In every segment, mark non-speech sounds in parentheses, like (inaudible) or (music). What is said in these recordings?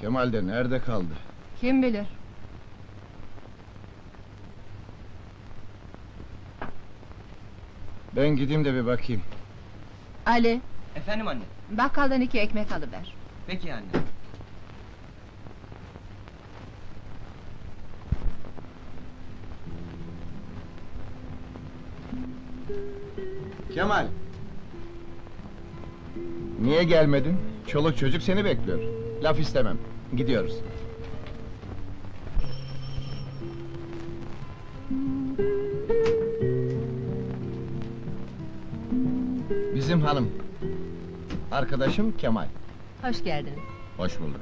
Kemal de nerede kaldı? Kim bilir? Ben gideyim de bir bakayım. Ali, Efendim anne. bakkaldan iki ekmek alıver. Peki anne. Kemal! Niye gelmedin? Çoluk çocuk seni bekliyor. Laf istemem. Gidiyoruz. Bizim hanım. Arkadaşım Kemal. Hoş geldiniz. Hoş bulduk.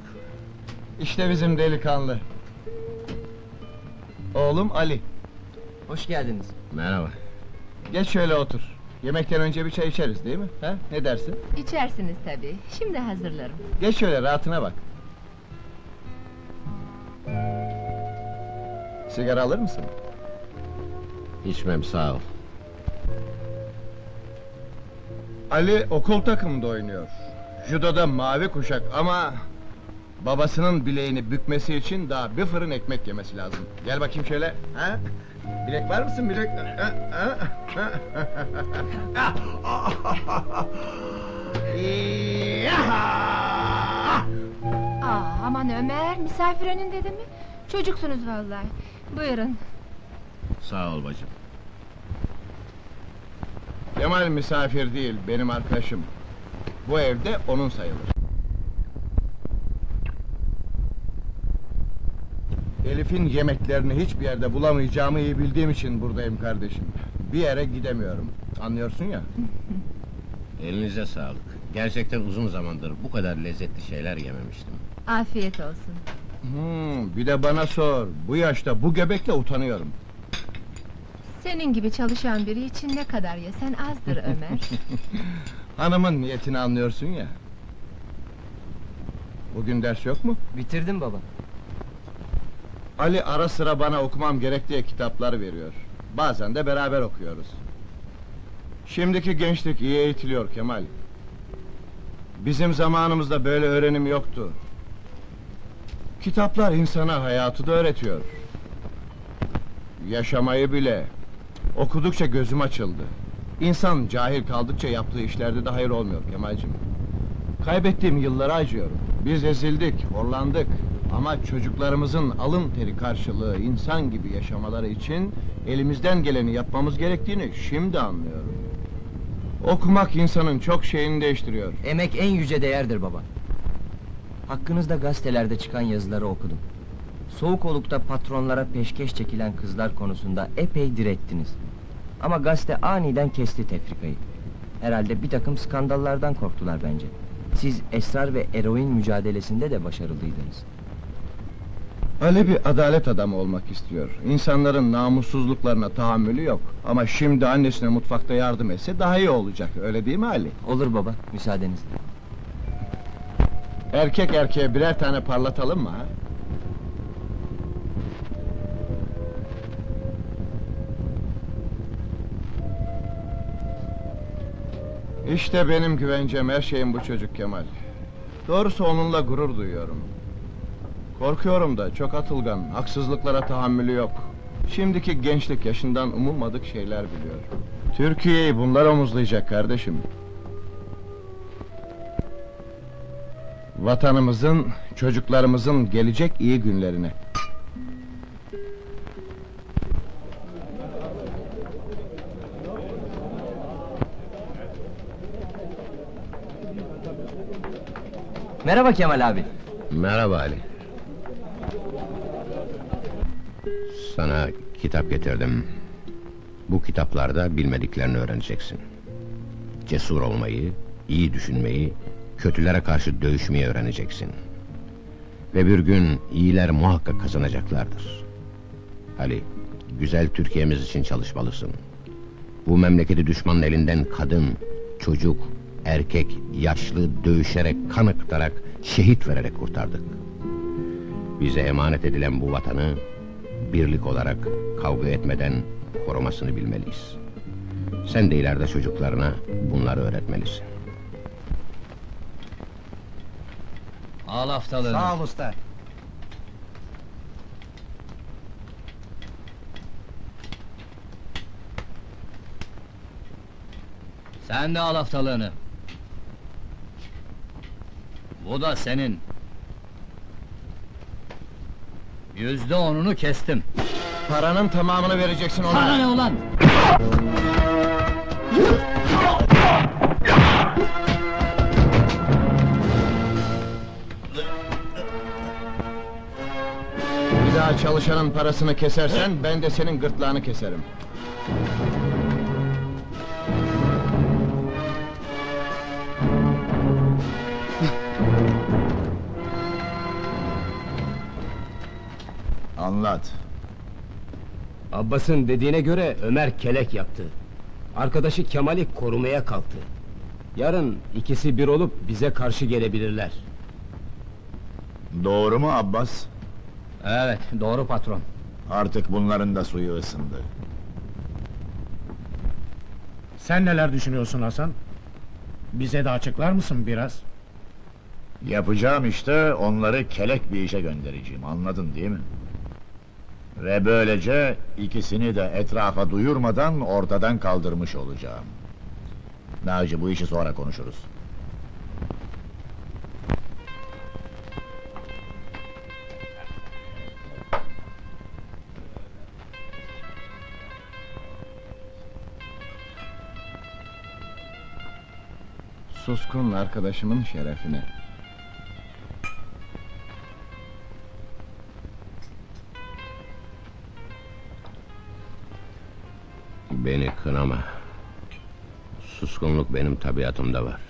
İşte bizim delikanlı. Oğlum Ali. Hoş geldiniz. Merhaba. Geç şöyle otur. Yemekten önce bir çay içeriz değil mi? Ha? Ne dersin? İçersiniz tabii. Şimdi hazırlarım. Geç şöyle rahatına bak. Sigara alır mısın? İçmem sağ ol. Ali okul takımında oynuyor. Judoda mavi kuşak ama... Babasının bileğini bükmesi için daha bir fırın ekmek yemesi lazım. Gel bakayım şöyle. Ha? Bilek var mısın bilek? Ha? Ha? Ha? Yaha! Aa, aman Ömer, misafir önünde de mi? Çocuksunuz vallahi. Buyurun. Sağ ol bacım. Kemal misafir değil, benim arkadaşım. Bu evde onun sayılır. Elif'in yemeklerini hiçbir yerde bulamayacağımı iyi bildiğim için buradayım kardeşim. Bir yere gidemiyorum. Anlıyorsun ya. (laughs) Elinize sağlık. Gerçekten uzun zamandır bu kadar lezzetli şeyler yememiştim. Afiyet olsun. Hmm, bir de bana sor. Bu yaşta bu göbekle utanıyorum. (laughs) Senin gibi çalışan biri için ne kadar yesen azdır Ömer. (laughs) Hanımın niyetini anlıyorsun ya. Bugün ders yok mu? Bitirdim baba. Ali ara sıra bana okumam gerek diye kitaplar veriyor. Bazen de beraber okuyoruz. Şimdiki gençlik iyi eğitiliyor Kemal. Bizim zamanımızda böyle öğrenim yoktu. Kitaplar insana hayatı da öğretiyor. Yaşamayı bile. Okudukça gözüm açıldı. İnsan cahil kaldıkça yaptığı işlerde de hayır olmuyor Kemal'cim. Kaybettiğim yıllara acıyorum. Biz ezildik, horlandık. Ama çocuklarımızın alın teri karşılığı insan gibi yaşamaları için elimizden geleni yapmamız gerektiğini şimdi anlıyorum. Okumak insanın çok şeyini değiştiriyor. Emek en yüce değerdir baba. Hakkınızda gazetelerde çıkan yazıları okudum. Soğuk olukta patronlara peşkeş çekilen kızlar konusunda epey direttiniz. Ama gazete aniden kesti tefrikayı. Herhalde bir takım skandallardan korktular bence. Siz esrar ve eroin mücadelesinde de başarılıydınız. Ali bir adalet adamı olmak istiyor. İnsanların namussuzluklarına tahammülü yok. Ama şimdi annesine mutfakta yardım etse daha iyi olacak. Öyle değil mi Ali? Olur baba, müsaadenizle. Erkek erkeğe birer tane parlatalım mı ha? İşte benim güvencem, her şeyim bu çocuk Kemal. Doğrusu onunla gurur duyuyorum. Korkuyorum da, çok atılgan, haksızlıklara tahammülü yok. Şimdiki gençlik yaşından umulmadık şeyler biliyor. Türkiye'yi bunlar omuzlayacak kardeşim. Vatanımızın, çocuklarımızın gelecek iyi günlerine. Merhaba Kemal abi. Merhaba Ali. Sana kitap getirdim. Bu kitaplarda bilmediklerini öğreneceksin. Cesur olmayı, iyi düşünmeyi, kötülere karşı dövüşmeyi öğreneceksin. Ve bir gün iyiler muhakkak kazanacaklardır. Ali, güzel Türkiye'miz için çalışmalısın. Bu memleketi düşmanın elinden kadın, çocuk, erkek, yaşlı dövüşerek, kan akıtarak, şehit vererek kurtardık. Bize emanet edilen bu vatanı birlik olarak kavga etmeden korumasını bilmeliyiz. Sen de ileride çocuklarına bunları öğretmelisin. Al haftalığını. Sağ ol usta. Sen de al haftalığını. Bu da senin. Yüzde onunu kestim. Paranın tamamını vereceksin ona. Sana ne ulan? Bir daha çalışanın parasını kesersen ben de senin gırtlağını keserim. Anlat. Abbas'ın dediğine göre Ömer kelek yaptı. Arkadaşı Kemal'i korumaya kalktı. Yarın ikisi bir olup bize karşı gelebilirler. Doğru mu Abbas? Evet, doğru patron. Artık bunların da suyu ısındı. Sen neler düşünüyorsun Hasan? Bize de açıklar mısın biraz? Yapacağım işte onları kelek bir işe göndereceğim. Anladın değil mi? Ve böylece ikisini de etrafa duyurmadan ortadan kaldırmış olacağım. Naci bu işi sonra konuşuruz. Suskun arkadaşımın şerefine. Beni kınama. Suskunluk benim tabiatımda var.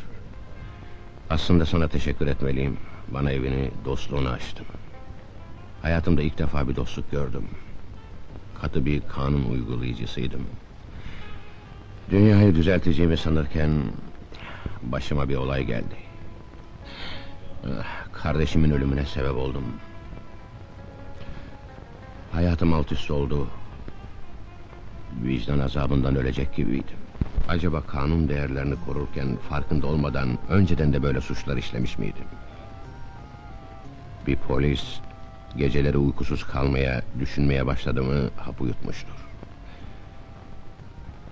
Aslında sana teşekkür etmeliyim. Bana evini, dostluğunu açtın. Hayatımda ilk defa bir dostluk gördüm. Katı bir kanun uygulayıcısıydım. Dünyayı düzelteceğimi sanırken başıma bir olay geldi. Kardeşimin ölümüne sebep oldum. Hayatım alt üst oldu. Vicdan azabından ölecek gibiydim. Acaba kanun değerlerini korurken farkında olmadan önceden de böyle suçlar işlemiş miydim? Bir polis geceleri uykusuz kalmaya, düşünmeye başladı mı hapı yutmuştur.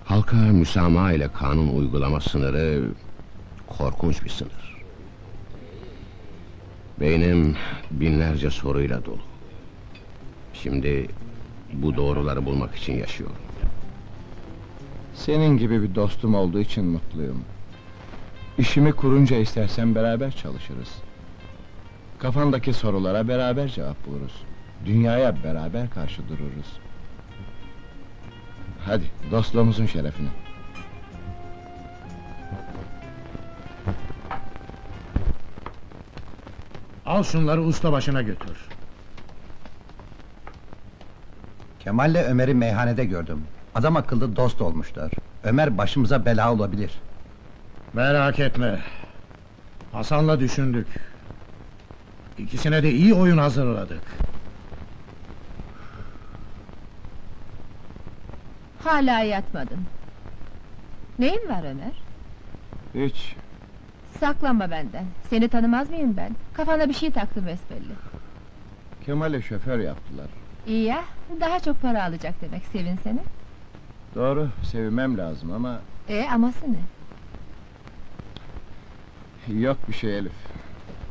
Halka müsamaha ile kanun uygulama sınırı korkunç bir sınır. Beynim binlerce soruyla dolu. Şimdi bu doğruları bulmak için yaşıyorum. Senin gibi bir dostum olduğu için mutluyum. İşimi kurunca istersen beraber çalışırız. Kafandaki sorulara beraber cevap buluruz. Dünyaya beraber karşı dururuz. Hadi, dostluğumuzun şerefine. Al şunları usta başına götür. Kemal'le Ömer'i meyhanede gördüm. Adam akıllı dost olmuşlar. Ömer başımıza bela olabilir. Merak etme. Hasan'la düşündük. İkisine de iyi oyun hazırladık. Hala yatmadın. Neyin var Ömer? Hiç, Saklanma benden. Seni tanımaz mıyım ben? Kafana bir şey taktı besbelli. Kemal'e şoför yaptılar. İyi ya, daha çok para alacak demek, sevinsene. Doğru, sevmem lazım ama... E aması ne? Yok bir şey Elif.